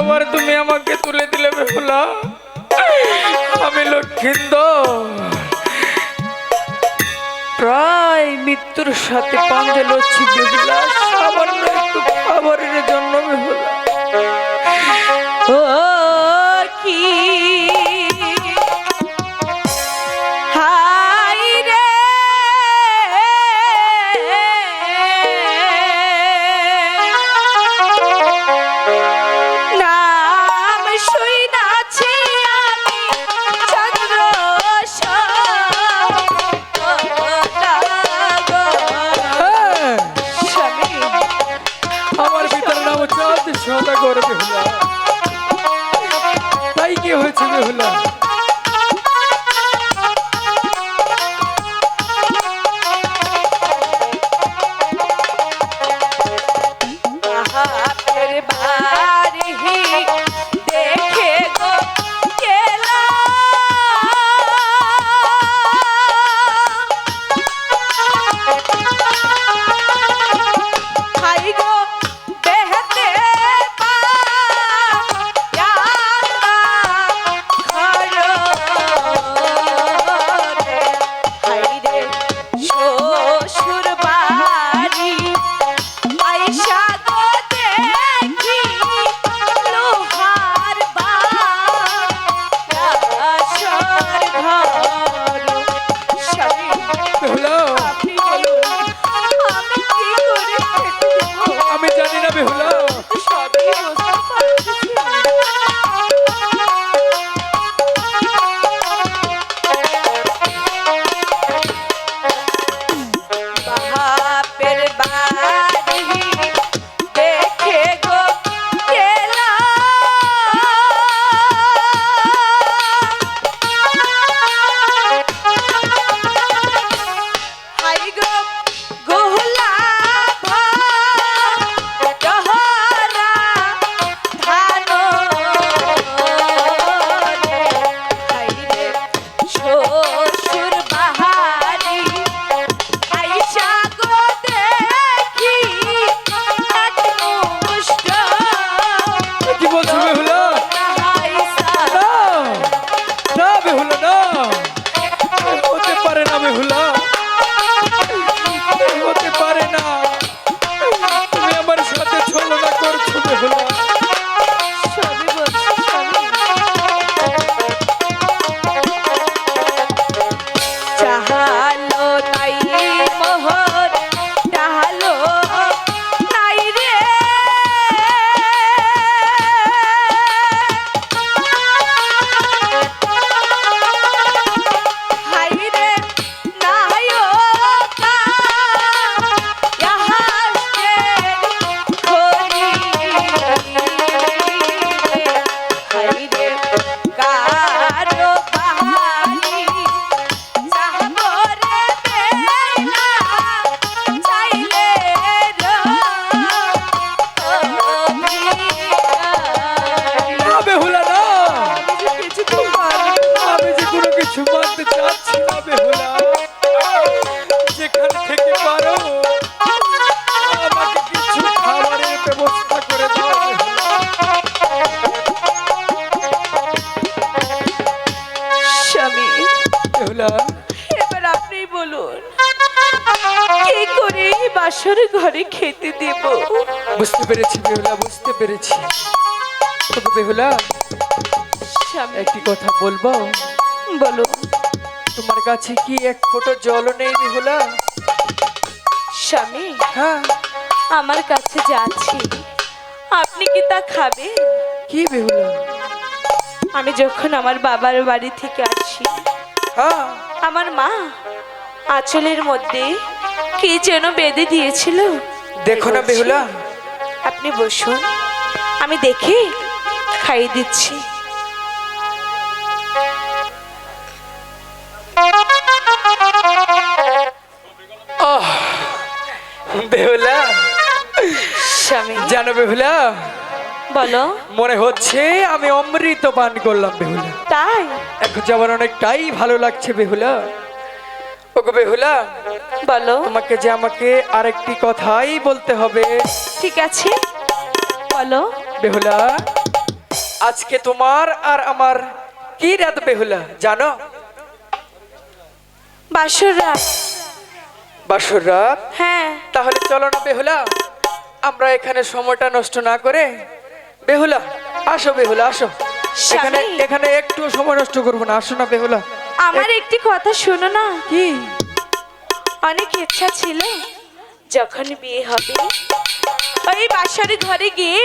আবার তুমি আমাকে তুলে দিলে বেহুলা। আমি লক্ষিন্দ প্রায় মৃত্যুর সাথে পাঞ্জে লড়ছি বেহুলা। সামান্য একটু খাবারের জন্য বেহুলা। বুঝতে পেরেছি বেহুলা বুঝতে পেরেছি। তবে বেহুলা একটি কথা বলব? বলো তোমার কাছে কি এক ফোঁটা জলও নেই বেহুলা? স্বামী হ্যাঁ। আমার কাছে যাচ্ছি আপনি কি তা খাবে কি বেহুলা? আমি যখন আমার বাবার বাড়ি থেকে আসি হ্যাঁ। আমার মা আঁচলের মধ্যে কি যেন বেঁধে দিয়েছিল? দেখো না বেহুলা আপনি বসুন আমি দেখি খাইয়ে দিচ্ছি। বেহুলা স্বামী। জানো বেহুলা? বলো। মনে হচ্ছে আমি অমৃত পান করলাম বেহুলা। তাই? এখন যাবার অনেকটাই ভালো লাগছে বেহুলা। ওগো বেহুলা বলো। তোমাকে যে আমাকে আরেকটি কথাই বলতে হবে। ঠিক আছে বলো। বেহুলা আজকে তোমার আর আমার কি রাত বেহুলা জানো? বাসর রাত। বাসর রাত? হ্যাঁ। তাহলে চলো না বেহুলা আমরা এখানে সময়টা নষ্ট না করে। বেহুলা আসো বেহুলা আসো। এখানে এখানে একটু সময় নষ্ট করব না আসো না বেহুলা। আমার একটি কথা শোনো না কি? অনেক ইচ্ছা ছিল যখন বিয়ে হবে। ওই বাসার ঘরে গিয়ে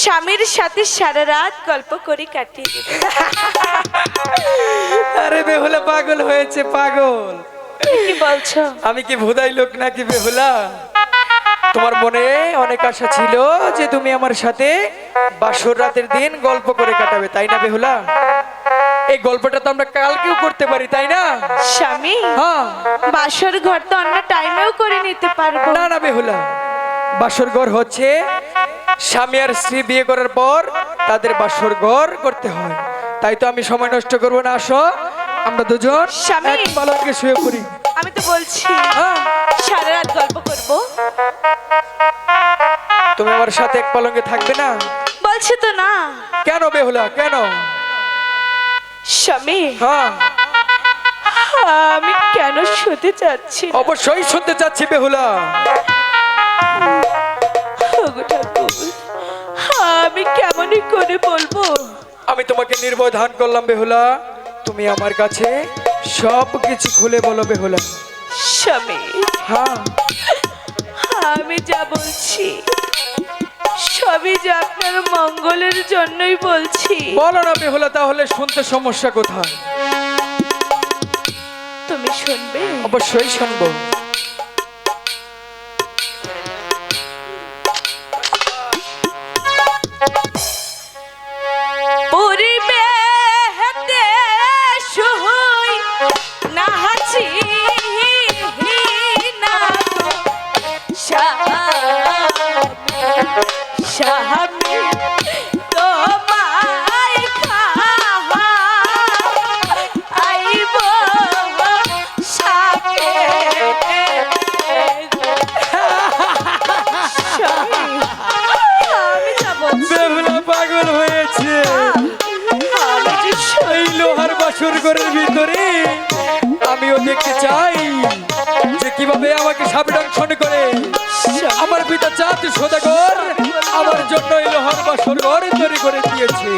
স্বামীর সাথে সারা রাত গল্প করে কাটিয়ে দেবে। আরে বেহুলা পাগল হয়েছে পাগল। কি বলছো? আমি কি ভুদাই লোক নাকি বেহুলা? তোমার মনে অনেক আশা ছিল যে তুমি আমার সাথে বাসর রাতের দিন গল্প করে কাটাবে তাই না বেহুলা? এই গল্পটা তো আমরা কালকেও করতে পারি তাই না? স্বামী হ্যাঁ। বাসর ঘর তো অন্য টাইমেও করে নিতে পারব। না না বেহুলা বাসর ঘর হচ্ছে স্বামী আর স্ত্রী বিয়ে করার পর তাদের বাসর ঘর করতে হয়। তাই তো আমি সময় নষ্ট করব না আসো। আমরা দুজন। এক পালঙ্কে শুয়ে পড়ি। আমি তো বলছি হ্যাঁ। সারা রাত গল্প করব। তুমি আমার সাথে এক পালঙ্কে থাকবে না? বলছে তো না। কেন বেহুলা কেন? স্বামী। হ্যাঁ। আমি কেন শুতে চাচ্ছি অবশ্যই শুনতে চাচ্ছি বেহুলা। আমি কেমনই করে বলব? আমি তোমাকে নির্ভয় ধান করলাম বেহুলা। তুমি আমার কাছে সব কিছু খুলে বলো বেহুলা। স্বামী। হ্যাঁ। আমি যা বলছি সবই যে আপনার মঙ্গলের জন্যই বলছি। বলো না বেহুলা তাহলে শুনতে সমস্যা কোথায়? তুমি শুনবে? অবশ্যই শুনব। ঘরের ভিতরে আমিও দেখতে চাই যে কীভাবে আমাকে দংশন করে। আমার পিতা চাঁদ সদাগর আমার জন্য এই লোহার বা সরগর তৈরি করে দিয়েছে।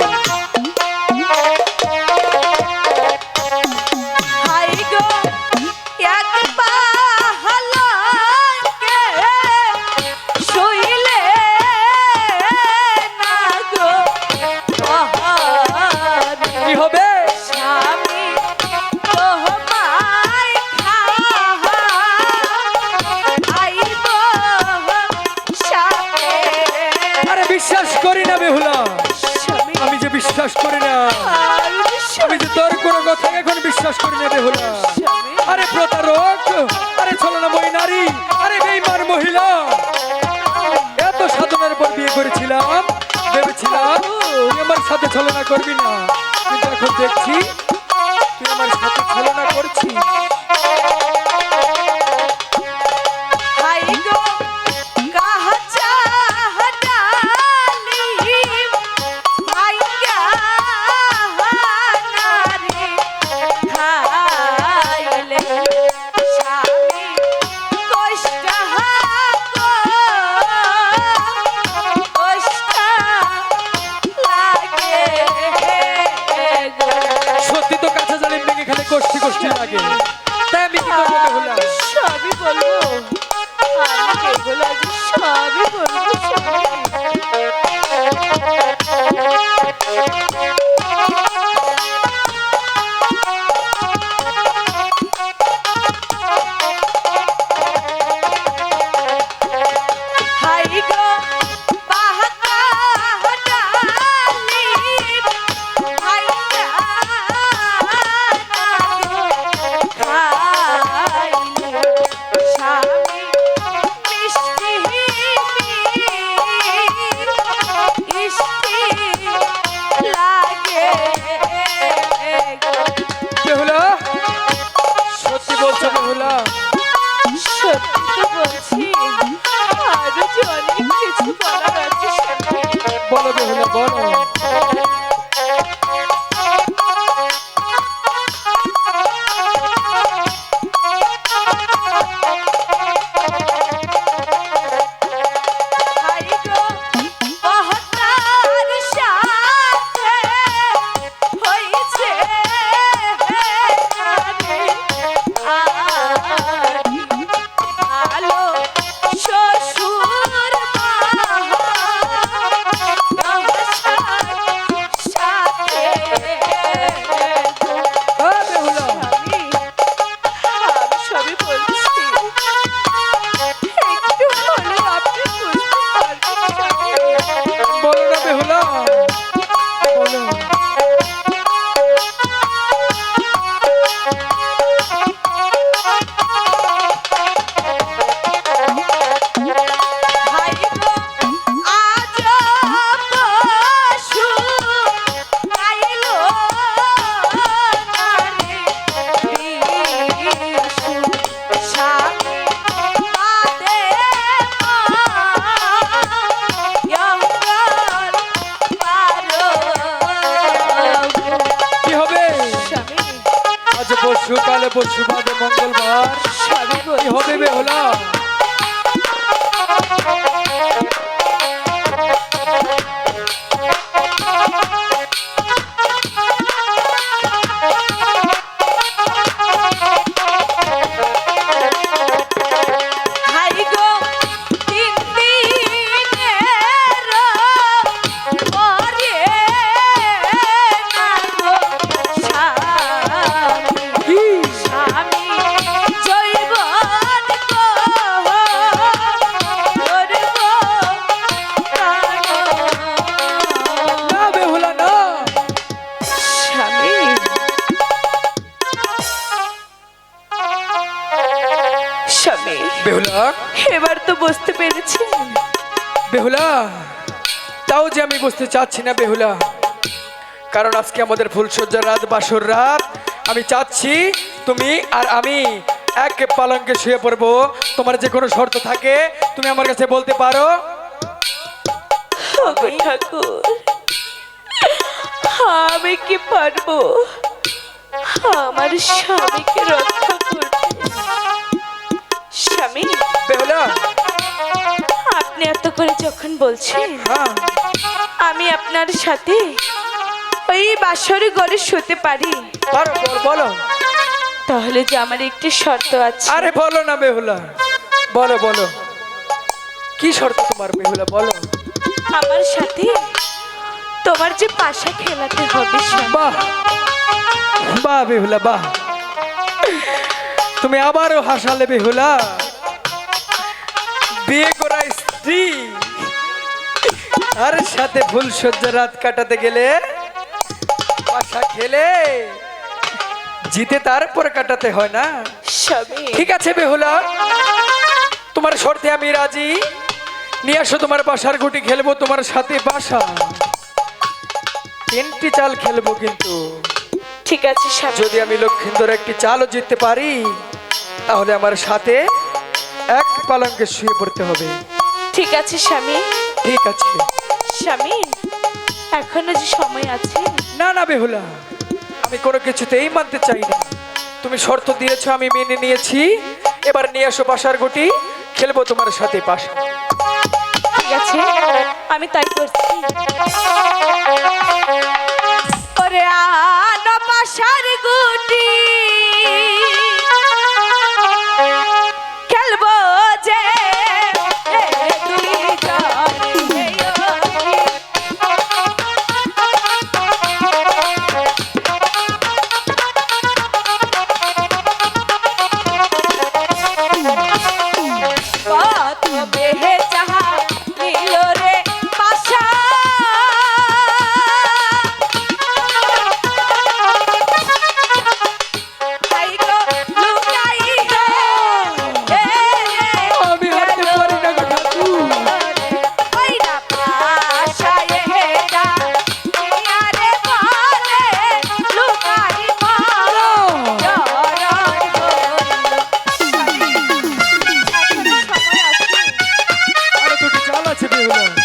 বিশ্বাস করি না বেহুলা আরে প্রতারক, আরে ছলনাময়ী নারী, আরে বেইমান মহিলা। এত সাধনার পর বিয়ে করেছিলাম, ভেবেছিলাম, তুই আমার সাথে ছলনা করবি না। কিন্তু এখন দেখছি, তুই আমার সাথে ছলনা করছিস। পরশু কালে পরশু বাদে মঙ্গলবার হবে বেহুলা তাও যে আমি বুঝতে চাচ্ছি না বেহুলা। কারণ আজকে আমাদের ফুলসজ্জার রাত বাসর রাত। আমি চাচ্ছি তুমি আর আমি এক পালঙ্কে শুয়ে পড়ব। তোমার যে কোনো শর্ত থাকে তুমি আমার কাছে বলতে পারো। ঠাকুর। আমি কি পারব? আমার স্বামীকে রক্ষা করতে। স্বামী? বেহুলা আপনি এত করে যখন বলছেন হ্যাঁ। আমি আপনার সাথে ওই বাসরে ঘরে শুতে পারি। বলো। তাহলে যে আমার একটি শর্ত আছে। আরে বলো না বেহুলা। বলো বলো। কি শর্ত তোমার বেহুলা বলো। আমার সাথে তোমার যে পাশা খেলাতে হবে বাহ। বাহ বেহুলা বাহ। তুমি আবারও হাসালে বেহুলা। বিয়ে স্ত্রী আর সাথে ফুল সজ্জা রাত কাটাতে গেলে পাশা খেলে জিতে তারপর কাটাতে হয় না। ঠিক আছে বেহুলা তোমার শর্তে আমি রাজি। নিয়ে আসো তোমার বাসার গুটি খেলব তোমার সাথে বাসা। তিনটি চাল খেলব কিন্তু। ঠিক আছে যদি আমি লক্ষিন্দর একটি চালও জিততে পারি তাহলে আমার সাথে এক পালঙ্কে শুয়ে পড়তে হবে। ঠিক আছে স্বামী। ঠিক আছে। স্বামী এখনও যে সময় আছে? না না বেহুলা। আমি কোনো কিছুতেই মানতে চাই না। তুমি শর্ত দিয়েছ আমি মেনে নিয়েছি। এবার নিয়ে আসো বাসার গুটি খেলব তোমার সাথে পাশা ঠিক আছে আমি তাই করছি। 对不对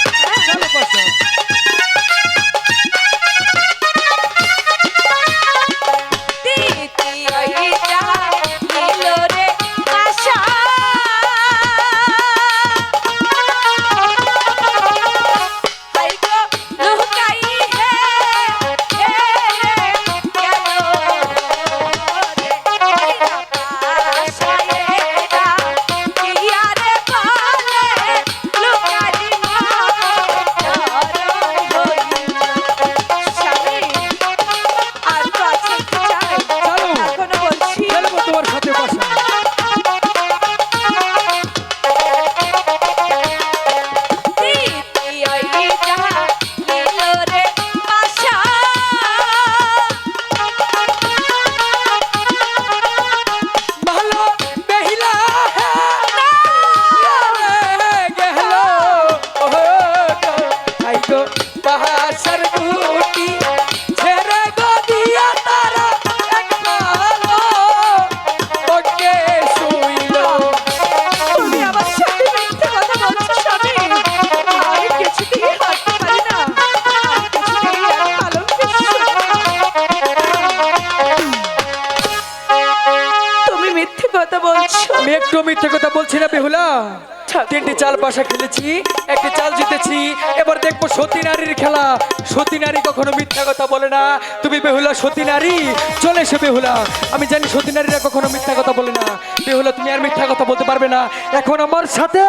তিনটি চাল পাশা খেলেছি, একটি চাল জিতেছি। এবার দেখব সতী নারীর খেলা। সতী নারী কখনো মিথ্যা কথা বলে না। তুমি বেহুলা সতী নারী, চলে এসো বেহুলা। আমি জানি সতী নারীরা কখনো মিথ্যা কথা বলে না। বেহুলা, তুমি আর মিথ্যা কথা বলতে পারবে না। এখন আমার সাথে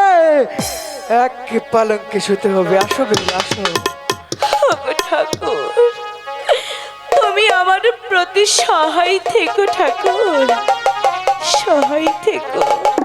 এক পালঙ্কে শুতে হবে। আসো বেহুলা, আসো। ঠাকুর। তুমি আমার প্রতি সহায় থেকো ঠাকুর। সহায় থেকো।